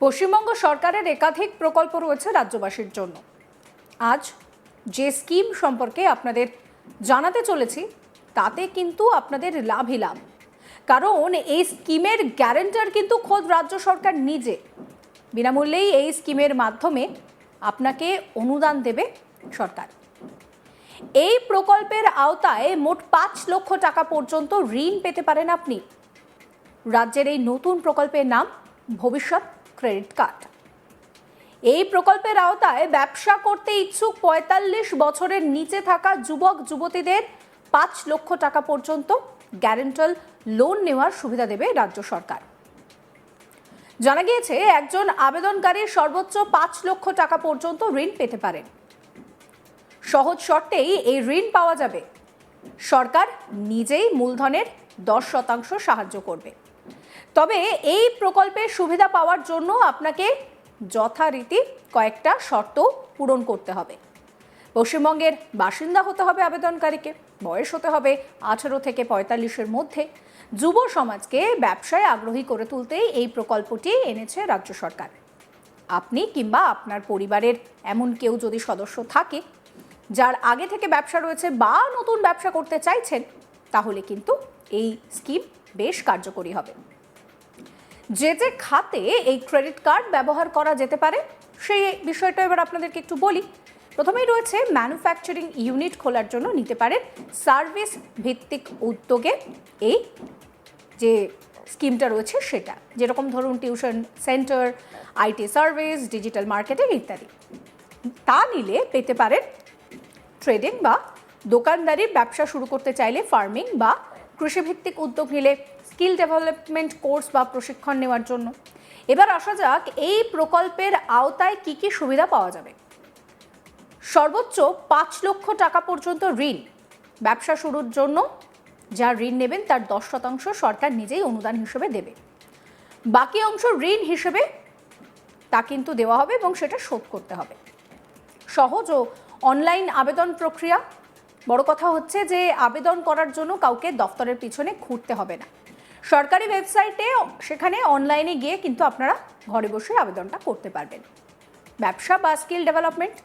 পশ্চিমবঙ্গ সরকারের একাধিক প্রকল্প রয়েছে রাজ্যবাসীর জন্য। আজ যে স্কিম সম্পর্কে আপনাদের জানাতে চলেছি, তাতে কিন্তু আপনাদের লাভই লাভ। কারণ এই স্কিমের গ্যারেন্টার কিন্তু খোদ রাজ্য সরকার নিজে। বিনামূল্যেই এই স্কিমের মাধ্যমে আপনাকে অনুদান দেবে সরকার। এই প্রকল্পের আওতায় মোট পাঁচ লক্ষ টাকা পর্যন্ত ঋণ পেতে পারেন আপনি। রাজ্যের এই নতুন প্রকল্পের নাম ভবিষ্যৎ ক্রেডিট কার্ড। এই প্রকল্পের আওতায় ব্যবসা করতে ইচ্ছুক পঁয়তাল্লিশ বছরের নিচে থাকা যুবক, যুবতীদের পাঁচ লক্ষ টাকা পর্যন্ত গ্যারেন্টাল লোন নেওয়ার সুবিধা দেবে রাজ্য সরকার। জানা গিয়েছে, একজন আবেদনকারী সর্বোচ্চ পাঁচ লক্ষ টাকা পর্যন্ত ঋণ পেতে পারেন। সহজ শর্তেই এই ঋণ পাওয়া যাবে। সরকার নিজেই মূলধনের দশ শতাংশ সাহায্য করবে। তবে এই প্রকল্পের সুবিধা পাওয়ার জন্য আপনাকে যথারীতি কয়েকটা শর্ত পূরণ করতে হবে। পশ্চিমবঙ্গের বাসিন্দা হতে হবে আবেদনকারীকে, বয়স হতে হবে আঠারো থেকে পঁয়তাল্লিশের মধ্যে। যুব সমাজকে ব্যবসায় আগ্রহী করে তুলতেই এই প্রকল্পটি এনেছে রাজ্য সরকার। আপনি কিংবা আপনার পরিবারের এমন কেউ যদি সদস্য থাকে, যার আগে থেকে ব্যবসা রয়েছে বা নতুন ব্যবসা করতে চাইছেন, তাহলে কিন্তু এই স্কিম বেশ কার্যকরী হবে। যে যে খাতে এই ক্রেডিট কার্ড ব্যবহার করা যেতে পারে, সেই বিষয়টা এবার আপনাদেরকে একটু বলি। প্রথমেই রয়েছে ম্যানুফ্যাকচারিং ইউনিট খোলার জন্য নিতে পারেন সার্ভিস ভিত্তিক উদ্যোগে এই যে স্কিমটা রয়েছে সেটা। যেরকম ধরুন tuition centre, IT service, digital marketing ইত্যাদি। তা নিলে পেতে পারেন ট্রেডিং বা দোকানদারির ব্যবসা শুরু করতে চাইলে ফার্মিং বা কৃষিভিত্তিক উদ্যোগ নিলে স্কিল ডেভেলপমেন্ট কোর্স বা প্রশিক্ষণ নেওয়ার জন্য। এবার আসা যাক, এই প্রকল্পের আওতায় কি কি সুবিধা পাওয়া যাবে? সর্বোচ্চ পাঁচ লক্ষ টাকা পর্যন্ত ঋণ। ব্যবসা শুরুর জন্য যা ঋণ নেবেন তার দশ শতাংশ সরকার নিজেই অনুদান হিসেবে দেবে। বাকি অংশ ঋণ হিসেবে তা কিন্তু দেওয়া হবে এবং সেটা শোধ করতে হবে। সহজ ও অনলাইন আবেদন প্রক্রিয়া বড় কথা হচ্ছে যে আবেদন করার জন্য কাউকে দফতরের পিছনে ঘুরতে হবে না। সরকারি ওয়েবসাইটে সেখানে অনলাইনে গিয়ে কিন্তু আপনারা ঘরে বসে আবেদনটা করতে পারবেন। ব্যবসা বা স্কিল ডেভেলপমেন্ট,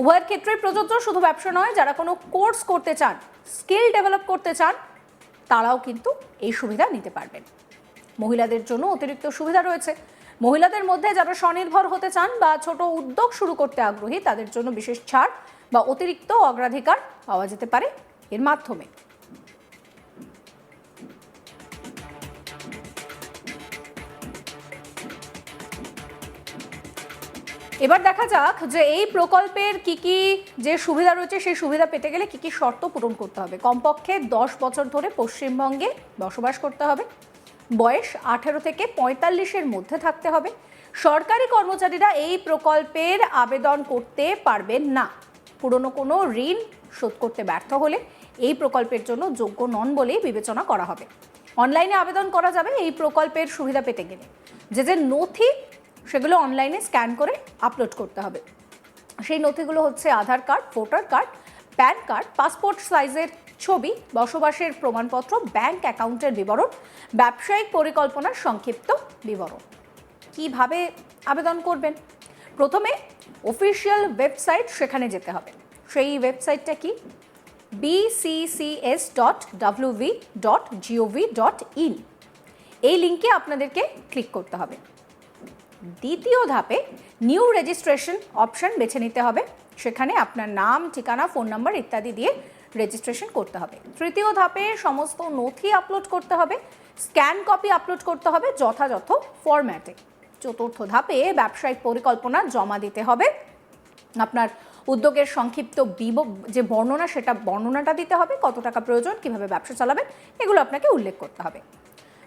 উভয়ের ক্ষেত্রেই প্রযোজ্য, শুধু ব্যবসা নয়, যারা কোনো কোর্স করতে চান, স্কিল ডেভেলপ করতে চান, তারাও কিন্তু এই সুবিধা নিতে পারবেন। মহিলাদের জন্য অতিরিক্ত সুবিধা রয়েছে। মহিলাদের মধ্যে যারা স্বনির্ভর হতে চান বা ছোট উদ্যোগ শুরু করতে আগ্রহী, তাদের জন্য বিশেষ ছাড় বা অতিরিক্ত অগ্রাধিকার পাওয়া যেতে পারে এর মাধ্যমে। এবার দেখা যাক যে এই প্রকল্পের কি কি যে সুবিধা রয়েছে, সেই সুবিধা পেতে গেলে কি কি শর্ত পূরণ করতে হবে। কমপক্ষে দশ বছর ধরে পশ্চিমবঙ্গে বসবাস করতে হবে। বয়স আঠেরো থেকে পঁয়তাল্লিশের মধ্যে থাকতে হবে। সরকারি কর্মচারীরা এই প্রকল্পের আবেদন করতে পারবেন না। পুরনো কোনো ঋণ শোধ করতে ব্যর্থ হলে এই প্রকল্পের জন্য যোগ্য নন বলেই বিবেচনা করা হবে। অনলাইনে আবেদন করা যাবে এই প্রকল্পের সুবিধা পেতে গেলে। যে যে নথি, সেগুলো অনলাইনে স্ক্যান করে আপলোড করতে হবে। সেই নথিগুলো হচ্ছে Aadhaar card, voter card, PAN card, passport সাইজের ছবি, বসবাসের প্রমাণপত্র, ব্যাংক অ্যাকাউন্টের বিবরণ, ব্যবসায়িক পরিকল্পনার সংক্ষিপ্ত বিবরণ। কীভাবে আবেদন করবেন? প্রথমে অফিসিয়াল ওয়েবসাইট সেখানে যেতে হবে। সেই ওয়েবসাইটটা কি? BCCS dot WV dot GOV dot in এই লিঙ্কে আপনাদেরকে ক্লিক করতে হবে। দ্বিতীয় ধাপে নিউ রেজিস্ট্রেশন অপশন বেছে নিতে হবে। সেখানে আপনার নাম, ঠিকানা ফোন নাম্বার ইত্যাদি দিয়ে রেজিস্ট্রেশন করতে হবে। তৃতীয় ধাপে সমস্ত নথি আপলোড করতে হবে। স্ক্যান কপি আপলোড করতে হবে যথাযথ ফরম্যাটে চতুর্থ ধাপে ব্যবসায়িক পরিকল্পনা জমা দিতে হবে। আপনার উদ্যোগের সংক্ষিপ্ত যে বর্ণনা, সেটা বর্ণনাটা দিতে হবে, কত টাকা প্রয়োজন, কীভাবে ব্যবসা চালাবেন, এগুলো আপনাকে উল্লেখ করতে হবে।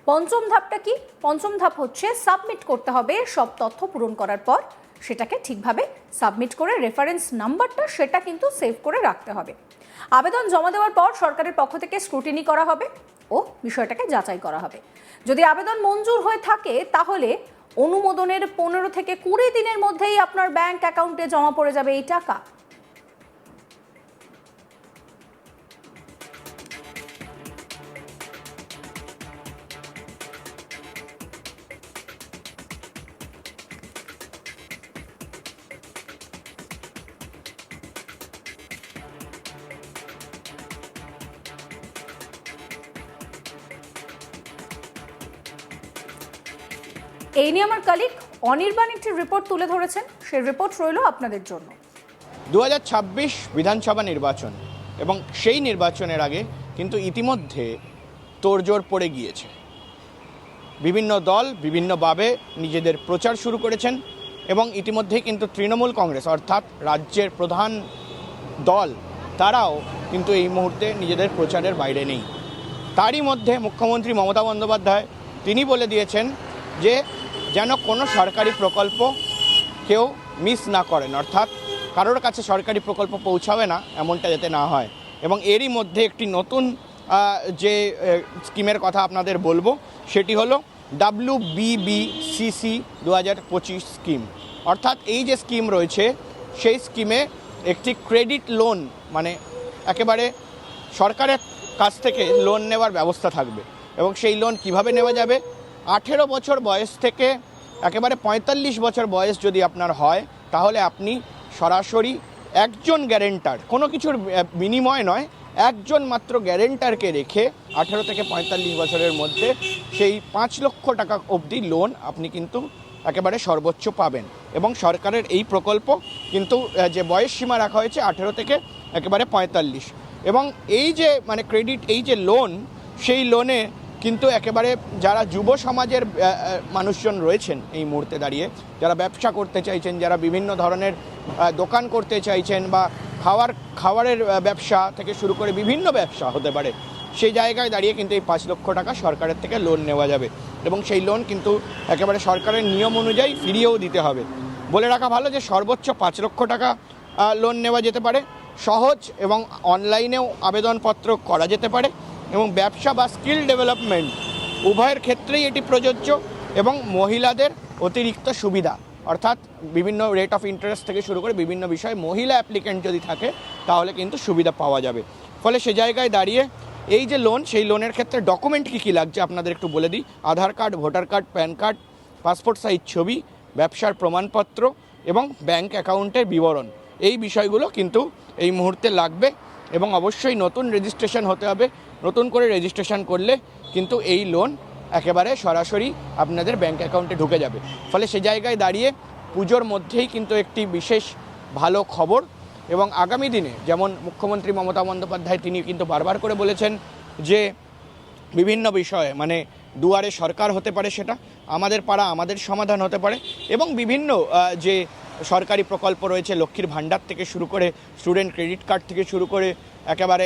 পঞ্চম ধাপটা কি? পঞ্চম ধাপ হচ্ছে সাবমিট করতে হবে, সব তথ্য পূরণ করার পর সেটাকে ঠিকভাবে সাবমিট করে রেফারেন্স নাম্বারটা, সেটা কিন্তু সেভ করে রাখতে হবে। আবেদন জমা দেওয়ার পর সরকারের পক্ষ থেকে স্ক্রুটিনি করা হবে ও বিষয়টাকে যাচাই করা হবে। যদি আবেদন মঞ্জুর হয়ে থাকে, তাহলে অনুমোদনের পনেরো থেকে কুড়ি দিনের মধ্যেই আপনার ব্যাংক অ্যাকাউন্টে জমা পড়ে যাবে এই টাকা। এই নিয়ে আমার কালিক অনির্বাণ একটি রিপোর্ট তুলে ধরেছেন। সেই রিপোর্ট রইল আপনাদের জন্য। দু হাজার ছাব্বিশ বিধানসভা নির্বাচন এবং সেই নির্বাচনের আগে কিন্তু ইতিমধ্যে তোড়জোড় পড়ে গিয়েছে। বিভিন্ন দল বিভিন্নভাবে নিজেদের প্রচার শুরু করেছেন এবং ইতিমধ্যেই কিন্তু তৃণমূল কংগ্রেস অর্থাৎ রাজ্যের প্রধান দল, তারাও কিন্তু এই মুহূর্তে নিজেদের প্রচারের বাইরে নেই। তারই মধ্যে মুখ্যমন্ত্রী মমতা বন্দ্যোপাধ্যায়, তিনি বলে দিয়েছেন যে যেন কোনো সরকারি প্রকল্প কেউ মিস না করেন, অর্থাৎ কারোর কাছে সরকারি প্রকল্প পৌঁছাবে না এমনটা যাতে না হয়। এবং এরই মধ্যে একটি নতুন যে স্কিমের কথা আপনাদের বলব, সেটি হলো ডাব্লিউ বিবিসিসি দু হাজার পঁচিশ স্কিম। অর্থাৎ এই যে স্কিম রয়েছে, সেই স্কিমে একটি ক্রেডিট লোন মানে একেবারে সরকারের কাছ থেকে লোন নেওয়ার ব্যবস্থা থাকবে। এবং সেই লোন কীভাবে নেওয়া যাবে? আঠেরো বছর বয়স থেকে একেবারে পঁয়তাল্লিশ বছর বয়স যদি আপনার হয়, তাহলে আপনি সরাসরি একজন গ্যারেন্টার, কোনো কিছুর বিনিময় নয়, একজন মাত্র গ্যারেন্টারকে রেখে আঠেরো থেকে পঁয়তাল্লিশ বছরের মধ্যে সেই পাঁচ লক্ষ টাকা অবধি লোন আপনি কিন্তু একেবারে সর্বোচ্চ পাবেন। এবং সরকারের এই প্রকল্প কিন্তু যে বয়স সীমা রাখা হয়েছে আঠেরো থেকে একেবারে পঁয়তাল্লিশ। এবং এই যে মানে ক্রেডিট এই যে লোন সেই লোনে কিন্তু একেবারে যারা যুব সমাজের মানুষজন রয়েছেন এই মুহূর্তে দাঁড়িয়ে যারা ব্যবসা করতে চাইছেন যারা বিভিন্ন ধরনের দোকান করতে চাইছেন বা খাওয়ার আহ, ব্যবসা থেকে শুরু করে বিভিন্ন ব্যবসা হতে পারে সেই জায়গায় দাঁড়িয়ে কিন্তু এই পাঁচ লক্ষ টাকা সরকারের থেকে লোন নেওয়া যাবে এবং সেই লোন কিন্তু একেবারে সরকারের নিয়ম অনুযায়ী ফিরিয়েও দিতে হবে। বলে রাখা ভালো যে সর্বোচ্চ পাঁচ লক্ষ টাকা লোন নেওয়া যেতে পারে সহজ এবং অনলাইনেও আবেদনপত্র করা যেতে পারে এবং ব্যবসা বা স্কিল ডেভেলপমেন্ট উভয়ের ক্ষেত্রেই এটি প্রযোজ্য এবং মহিলাদের অতিরিক্ত সুবিধা। অর্থাৎ বিভিন্ন রেট অফ ইন্টারেস্ট থেকে শুরু করে বিভিন্ন বিষয়ে মহিলা অ্যাপ্লিকেন্ট যদি থাকে, তাহলে কিন্তু সুবিধা পাওয়া যাবে। ফলে সে জায়গায় দাঁড়িয়ে এই যে লোন সেই লোনের ক্ষেত্রে ডকুমেন্ট কী কী লাগছে আপনাদের একটু বলে দিই। Aadhaar card, voter card, PAN card passport size ছবি, ব্যবসার প্রমাণপত্র এবং ব্যাংক অ্যাকাউন্টের বিবরণ। এই বিষয়গুলো কিন্তু এই মুহূর্তে লাগবে। এবং অবশ্যই নতুন রেজিস্ট্রেশন হতে হবে। নতুন করে রেজিস্ট্রেশন করলে কিন্তু এই লোন একেবারে সরাসরি আপনাদের ব্যাঙ্ক অ্যাকাউন্টে ঢুকে যাবে। ফলে সে জায়গায় দাঁড়িয়ে পুজোর মধ্যেই কিন্তু একটি বিশেষ ভালো খবর এবং আগামী দিনে যেমন মুখ্যমন্ত্রী মমতা বন্দ্যোপাধ্যায় তিনি কিন্তু বারবার করে বলেছেন যে বিভিন্ন বিষয়ে মানে দুয়ারে সরকার হতে পারে সেটা, আমাদের পাড়া আমাদের সমাধান হতে পারে এবং বিভিন্ন যে সরকারি প্রকল্প রয়েছে, লক্ষ্মীর ভাণ্ডার থেকে শুরু করে স্টুডেন্ট ক্রেডিট কার্ড থেকে শুরু করে একেবারে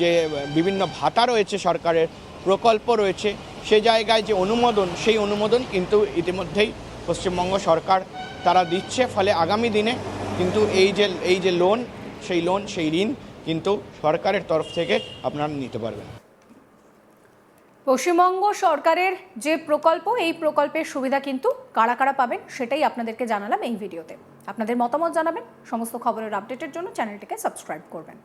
যে বিভিন্ন ভাতা রয়েছে সরকারের, প্রকল্প রয়েছে, সে জায়গায় যে অনুমোদন, সেই অনুমোদন কিন্তু ইতিমধ্যেই পশ্চিমবঙ্গ সরকার তারা দিচ্ছে, ফলে আগামী দিনে কিন্তু এই যে এই যে লোন সেই লোন সেই ঋণ কিন্তু সরকারের তরফ থেকে আপনারা নিতে পারবেন। পশ্চিমবঙ্গ সরকারের যে প্রকল্প, এই প্রকল্পের সুবিধা কিন্তু কারা কারা পাবেন সেটাই আপনাদেরকে জানালাম এই ভিডিওতে। আপনাদের মতামত জানাবেন, সমস্ত খবরের আপডেটের জন্য চ্যানেলটিকে সাবস্ক্রাইব করবেন।